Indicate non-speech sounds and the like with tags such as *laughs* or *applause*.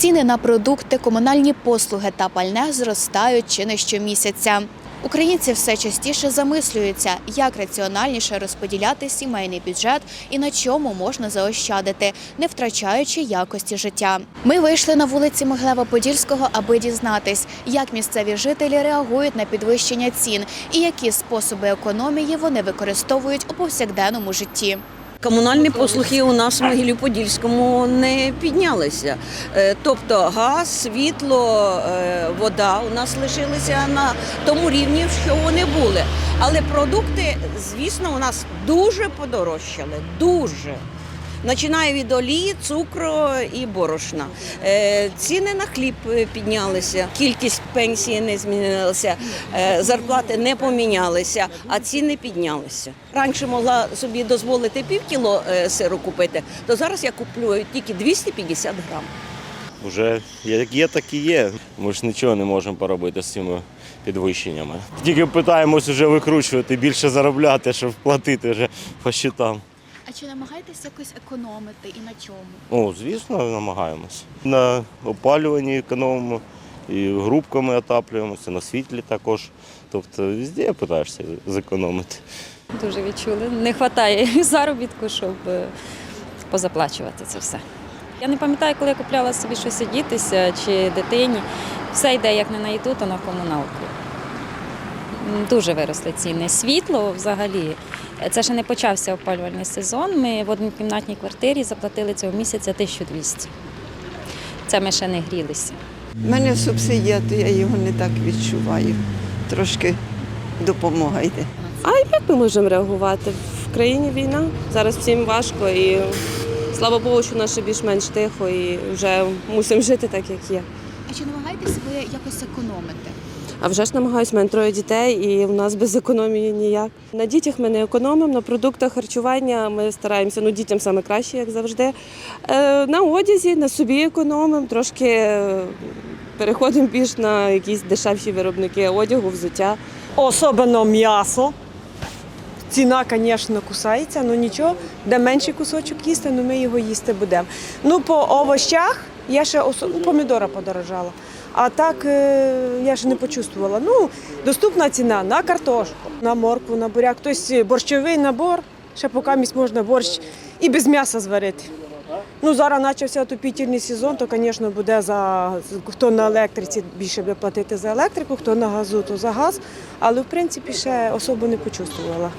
Ціни на продукти, комунальні послуги та пальне зростають чи не щомісяця. Українці все частіше замислюються, як раціональніше розподіляти сімейний бюджет і на чому можна заощадити, не втрачаючи якості життя. Ми вийшли на вулиці Могилева-Подільського, аби дізнатись, як місцеві жителі реагують на підвищення цін і які способи економії вони використовують у повсякденному житті. Комунальні послуги у нас в Могилі-Подільському не піднялися. Е, Тобто газ, світло, е, вода у нас лишилися на тому рівні, що вони були. Але продукти, звісно, у нас дуже подорожчали. Дуже. Починає від олії, цукру і борошна. Е, Ціни на хліб е, піднялися, кількість пенсії не змінилася, е, зарплати не помінялися, а ціни піднялися. Раніше могла собі дозволити пів кіло сиру купити, то зараз я куплю тільки 250 грам. Вже як є, так і є. Ми ж нічого не можемо поробити з цими підвищеннями. Тільки питаємось вже викручувати, більше заробляти, щоб платити вже по щитам. А чи намагаєтесь якось економити і на чому? Ну, звісно, намагаємось. На опалюванні економимо, і грубками отаплюємося, на світлі також. Тобто везде питаєшся зекономити. Дуже відчули. Не вистачає *laughs* заробітку, щоб е, позаплачувати це все. Я не пам'ятаю, коли я купляла собі щось одітися чи дитині. Все йде як не на їду, то на комуналку. Дуже виросли ціни. Світло взагалі. Це ще не почався опалювальний сезон. Ми в однокімнатній квартирі заплатили цього місяця 1200. Це ми ще не грілися. У мене субсидія, то я його не так відчуваю. Трошки допомога йде. Як ми можемо реагувати? В країні війна, зараз всім важко і слава Богу, що наше більш-менш тихо і вже мусимо жити так, як є. А чи намагаєтесь ви якось економити? А вже ж намагаюся, в мене троє дітей, і в нас без економії ніяк. На дітях ми не економимо, на продуктах харчування ми стараємося, ну дітям саме краще, як завжди. Е, на одязі, на собі економимо, трошки е, переходимо більш на якісь дешевші виробники одягу, взуття. Особливо м'ясо. Ціна, звісно, кусається, але нічого, де менший кусочок їсти, ну ми його їсти будемо. Ну, по овощах я ще осо- ну, помідора подорожала. А так е, я ще не почувствувала. Ну, доступна ціна на картошку, на моркву, на буряк. Тобто борщовий набор, ще поки можна борщ і без м'яса зварити. Ну, зараз почався отопітельний сезон, то, звісно, буде за хто на електриці більше буде платити за електрику, хто на газу, то за газ. Але в принципі ще особо не почувствувала.